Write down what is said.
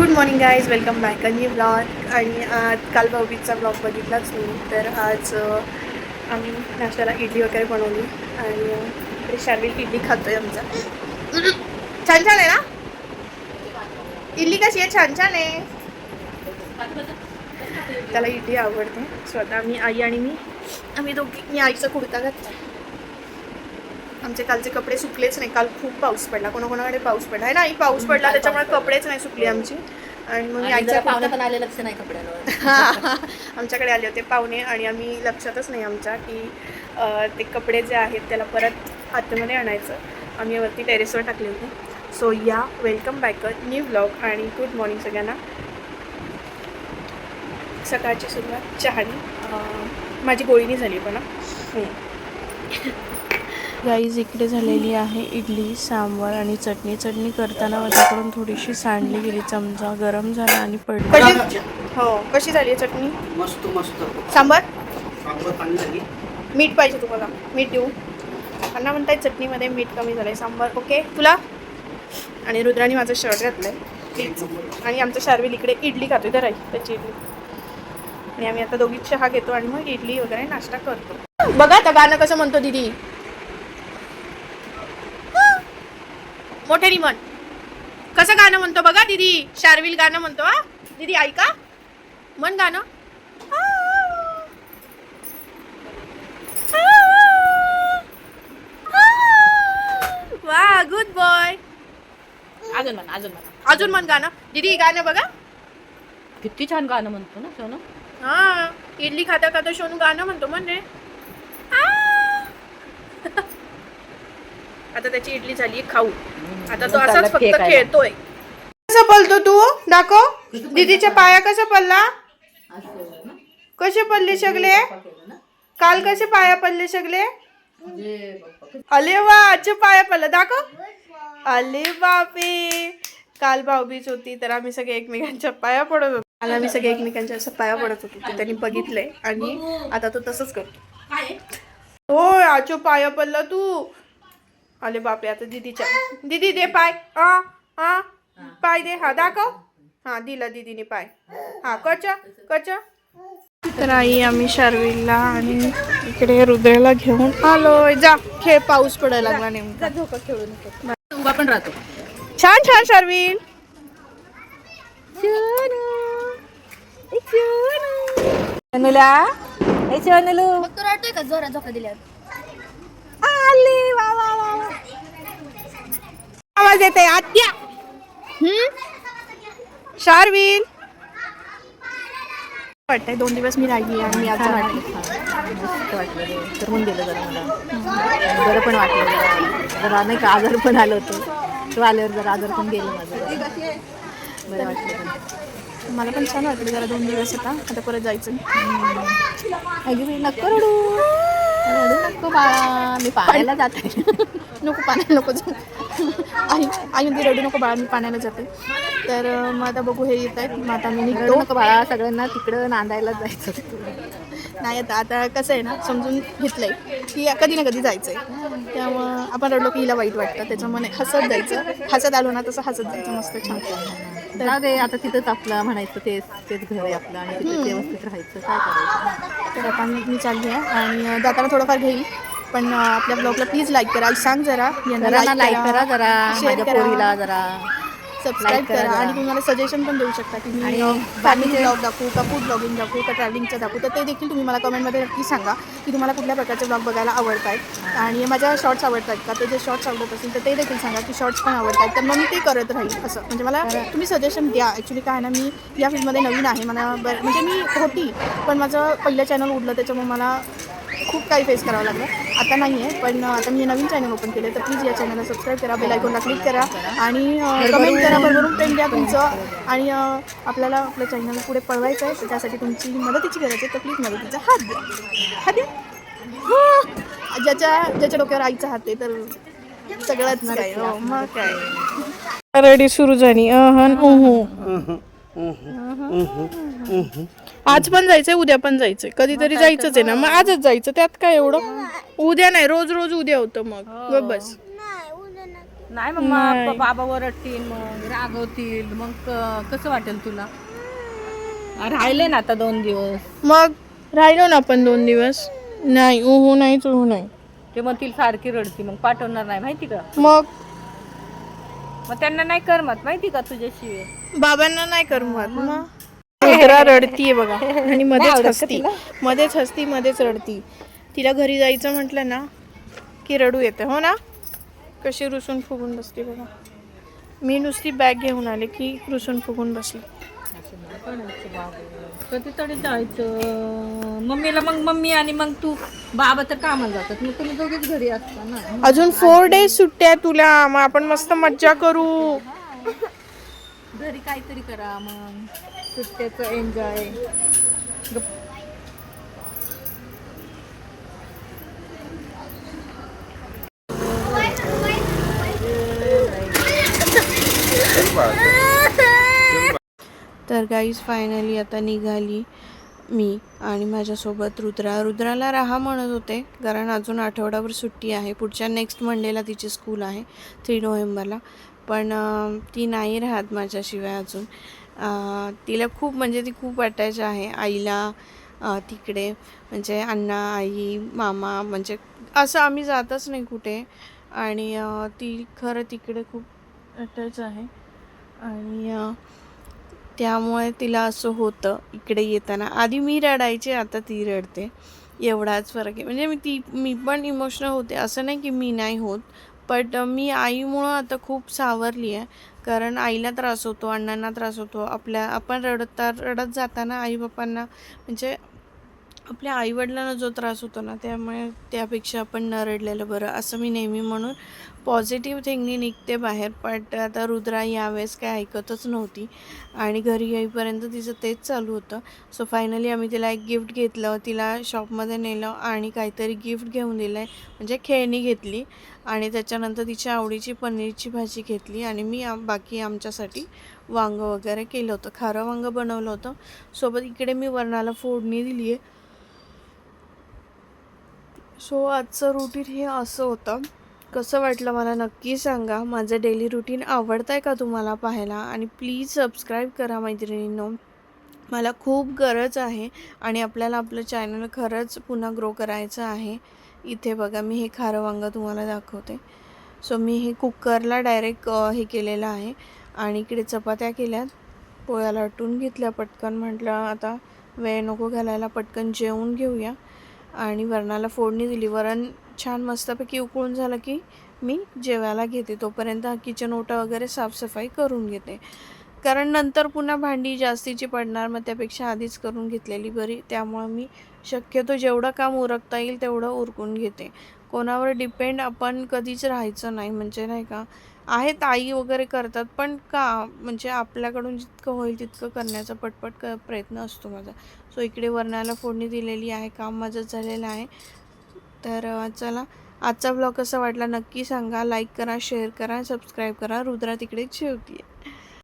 Good morning guys welcome back new blog आणि आज काल भाऊबीजचा ब्लॉग बघितलाच मी. तर आज आम्ही नाश्त्याला इडली वगैरे बनवली. आणि अ, इडली शार्विल इडली खातोय आमचा. छान छान आहे ना? इडली कशी आहे? छान छान आहे. त्याला इडली आवडते. स्वतः मी आई आणि मी. आम्ही दोघी मी आईचा कुर्ता घातला. आमचे कालचे कपडे सुकलेच नाही. काल खूप पाऊस पडला. कोणाकोणाकडे पाऊस पडला? आहे ना? आई पाऊस पडला त्याच्यामुळे कपडेच नाही सुकले आमची. आणि मग मी आणि जरा आईचा पाहुणे पण आले लक्ष नाही कपड्यांवर. आमच्याकडे आले होते पाहुणे आणि आम्ही लक्षातच नाही आमच्या की ते कपडे जे आहेत त्याला परत आतमध्ये आणायचं. आम्ही वरती टेरेसवर टाकले होते. सो या वेलकम बॅक न्यू ब्लॉग आणि गुड मॉर्निंग सगळ्यांना. सकाळची सुरुवात चहानी. माझी गोळीनी झाली पण गाईज इकडे झालेली आहे इडली सांबार आणि चटणी. चटणी करताना माझ्याकडून थोडीशी सांडली गेली. चमचा गरम झाला आणि पडली. हो कशी झाली आहे चटणी? मस्त मस्त. सांबार? झाली. मीठ पाहिजे तुम्हाला. मीठ देऊ. अण्णा म्हणताय चटणीमध्ये मीठ कमी झालंय. सांबार ओके. तुला? आणि रुद्राने माझं शर्ट घातलंय. आणि आमचं शार्विल इकडे इडली खातोय तर आहे त्याची इडली. आणि आम्ही आता दोघी चहा घेतो आणि मग इडली वगैरे नाश्ता करतो. बघा आता गाणं कसं म्हणतो दीदी. मोठ्यानी म्हण कसं गाणं म्हणतो बघा दीदी शार्विल गाणं म्हणतो हा? दीदी ऐका. म्हण गाणं. वा गुड बॉय अजून म्हणा अजून म्हणा. अजून म्हण गाणं. दीदी गाणं बघा. किती छान गाणं म्हणतो ना सोनू. हा इडली खाता खाता शोनू गाणं म्हणतो म्हण रे आता त्याची इडली झाली खाऊ. आता तो असाच फक्त. खेळतोय. कसं पलतो तू? दाखव. दीदीच्या पाया कसं पडला? कसे पडले सगळे? काल कसे पाया पडले सगळे? अले वा आजचे पाया पडलं. दाखव. अले बापे काल भाऊबीज होती तर आम्ही सगळे एकमेकांच्या पाया पडत होतो. काल आम्ही सगळे एकमेकांच्या असं पाया पडत होतो. ते त्यांनी बघितलंय. आणि आता तो तसंच करतो. होय आजो पाया पडला तू. अले बापे आता दीदीच्या दीदी दे पाय. आ आ पाय दे. हा दाखव. हा दिला दीदीने पाय. हा कच कच तर आई आम्ही शार्विलला आणि इकडे हृदयाला घेऊन आलोय जा खेळ पाऊस पडायला लागला नेमका. झोका खेळू नको उभा पण राहतो. छान छान शार्विल. अनुला का? जोरा झोका दिल्यावर. आले वा. आवाज येते आत्या. शार्विल वाटतंय दोन दिवस मी राहिली आणि मी आज वाटलं वाटलं रे करमून गेलं जरा मला. बरं पण वाटलं जरा नाही का आजार पण आलं होतं. तू आल्यावर जरा आजार पण गेलं माझं. बरं वाटलं मला पण छान वाटलं जरा दोन दिवस आता. आता परत जायचं. बाई, नको बाळा मी पाण्याला जाते. नको पाण्याला नको जाऊ. आई आई म्हणते रडू नको बाळा मी पाण्याला जाते. तर मग आता बघू हे येत आहेत. मग आता मी निघतो. नको बाळा सगळ्यांना तिकडं नांदायला जायचं. नाही आता आता कसं आहे ना समजून घेतलंय की कधी ना कधी जायचंय. त्यामुळं आपण रडलो की हिला वाईट वाटतं. त्याच्यामुळे हसत जायचं. हसत आलो ना तसं हसत जायचं मस्त छान. दे आता तिथंच आपलं म्हणायचं तेच तेच घर आहे आपलं आणि तिथे व्यवस्थित राहायचं. काय करायचं? तर आता मी चालली आहे आणि जाताना थोडंफार घेईल पण आपल्या ब्लॉगला प्लीज लाईक करा. सांग जरा. लाईक करा. जरा. शेअर करा. जरा. सबस्क्राईब करा. आणि तुम्हाला सजेशन पण देऊ शकता की मी फॅमिली ब्लॉग दाखवू का फूड ब्लॉगिंग दाखवू का ट्रॅव्हलिंगचं दाखवू तर ते देखील तुम्ही मला कमेंटमध्ये नक्की सांगा की तुम्हाला कुठल्या प्रकारचे ब्लॉग बघायला आवडत आहेत आणि माझ्या शॉर्ट्स आवडतात का? ते जे शॉर्ट्स आवडत असेल तर ते देखील सांगा की शॉर्ट्स पण आवडतात तर मग मी ते करत राहील असं. म्हणजे मला तुम्ही सजेशन द्या. ॲक्च्युली काय ना मी या फील्डमध्ये नवीन आहे. मला बरं म्हणजे मी होती पण माझं पहिलं चॅनल उडलं त्याच्यामुळे मला खूप काही फेस करावं लागलं. आता नाही आहे पण आता मी नवीन चॅनल ओपन केले तर प्लीज या चॅनलला सबस्क्राईब करा बेल आयकॉनला क्लिक करा आणि कमेंट करा भरभरून प्रेम द्या तुमचं. आणि आपल्याला आपलं चॅनल पुढे पळवायचं आहे तर त्यासाठी तुमची मदतीची गरज आहे तर प्लीज मदतीचा हात द्या. हात द्या. हा. ज्याच्या ज्याच्या डोक्यावर आईचा हात आहे तर सगळंच काय हो मग काय. रेडी सुरू झाली. आज पण जायचंय उद्या पण जायचंय. कधीतरी जायचंच आहे ना. मग आजच जायचं त्यात काय एवढं? उद्या नाही रोज रोज उद्या होतं मग. ग बस. नाही मग मा- बाबा ओरडतील मग रागवतील मग क- कसं वाटेल तुला? राहिले ना आता दोन दिवस. मग राहिलो ना आपण दोन दिवस? नाही उहू नाही चुहू नाही. ते म्हणतील सारखी रडती मग पाठवणार नाही माहिती का? मग मग त्यांना नाही करमत माहिती का तुझ्याशिवाय बाबांना नाही करमत मग? रुद्रा रडतीये बघा. आणि मध्येच हसती. मध्येच हसती मध्येच रडती. तिला घरी जायचं म्हटलं ना की रडू येते. हो ना? कशी रुसून फुगून बसते बघा. मी नुसती बॅग घेऊन आले की रुसून फुगून बसली. कधीतरी जायचं. मम्मीला मग मम्मी आणि मग तू. बाबा तर कामाला जातात. मग तुम्ही दोघीच घरी असता ना. अजून फोर डेज सुट्ट्या आहे तुला. मग आपण मस्त मज्जा करू. घरी काहीतरी करा मग. सुट्ट्याचं एन्जॉय तर गाईज फायनली आता निघाली. मी आणि माझ्यासोबत रुद्रा. रुद्राला राहा म्हणत होते कारण अजून आठवड्याभर सुट्टी आहे. पुढच्या नेक्स्ट मंडेला तिची स्कूल आहे थ्री नोव्हेंबरला पण ती नाही राहत माझ्याशिवाय अजून. तिला खूप म्हणजे ती खूप अटॅच आहे. आईला तिकडे म्हणजे अण्णा आई मामा म्हणजे असं आम्ही जातच नाही कुठे. आणि ती खरं तिकडे खूप अटॅच आहे. आणि त्यामुळे तिला असं होतं इकडे येताना. आधी मी रडायचे आता ती रडते. एवढाच फरक आहे. म्हणजे मी ती मी पण इमोशनल होते. असं नाही की मी नाही होत बट मी आईमुळं आता खूप सावरली आहे. कारण आईला त्रास होतो अण्णांना त्रास होतो. आपल्या आपण रडता रडत जाताना आई बापांना म्हणजे आपल्या आईवडिलांना जो त्रास होतो ना त्यामुळे त्यापेक्षा आपण न रडलेलं बरं असं मी नेहमी म्हणून पॉझिटिव्ह थिंगनी निघते बाहेर. पण आता रुद्रा यावेळेस काय ऐकतच नव्हती आणि घरी येईपर्यंत तिचं तेच चालू होतं. सो फायनली आम्ही तिला एक गिफ्ट घेतलं तिला शॉपमध्ये नेलं आणि काहीतरी गिफ्ट घेऊन दिलं आहे म्हणजे खेळणी घेतली आणि त्याच्यानंतर तिच्या आवडीची पनीरची भाजी घेतली आणि मी बाकी आमच्यासाठी वांगं वगैरे केलं होतं. खारं वांगं बनवलं होतं. सोबत इकडे मी वरणाला फोडणी दिली आहे सो आजचं रुटीन हे असं होतं. कसं वाटलं मला नक्की सांगा. माझं डेली रुटीन आवडतं आहे का तुम्हाला पाहायला? आणि प्लीज सबस्क्राईब करा मैत्रिणींनो. मला खूप गरज आहे आणि आपल्याला आपलं चॅनल खरंच पुन्हा ग्रो करायचं आहे. इथे बघा मी हे खारं वांगं तुम्हाला दाखवते. सो मी हे कुकरला डायरेक्ट हे केलेलं आहे. आणि इकडे चपात्या केल्यात. पोळ्या लाटून घेतल्या पटकन म्हटलं आता वेळ नको घालायला पटकन जेवून घेऊया. आणि वरणाला फोडणी दिली. वरण छान मस्तपैकी उकळून झालं की मी जेवायला घेते. तोपर्यंत किचन ओटा वगैरे साफसफाई करून घेते. कारण नंतर पुन्हा भांडी जास्तीची पडणार मग त्यापेक्षा आधीच करून घेतलेली बरी. त्यामुळं मी शक्यतो जेवढं काम उरकता येईल तेवढं उरकून घेते. कोणावर डिपेंड आपण कधीच राहायचं नाही. म्हणजे नाही का आहेत आई वगैरे करतात पण का? म्हणजे आपल्याकडून जितकं होईल तितकं करण्याचा पटपट क प्रयत्न असतो माझा. सो इकडे वरणाला फोडणी दिलेली आहे काम माझं झालेलं आहे. तर चला आजचा ब्लॉग कसा वाटला नक्की सांगा. लाईक करा शेअर करा सबस्क्राईब करा. रुद्रा तिकडे आहे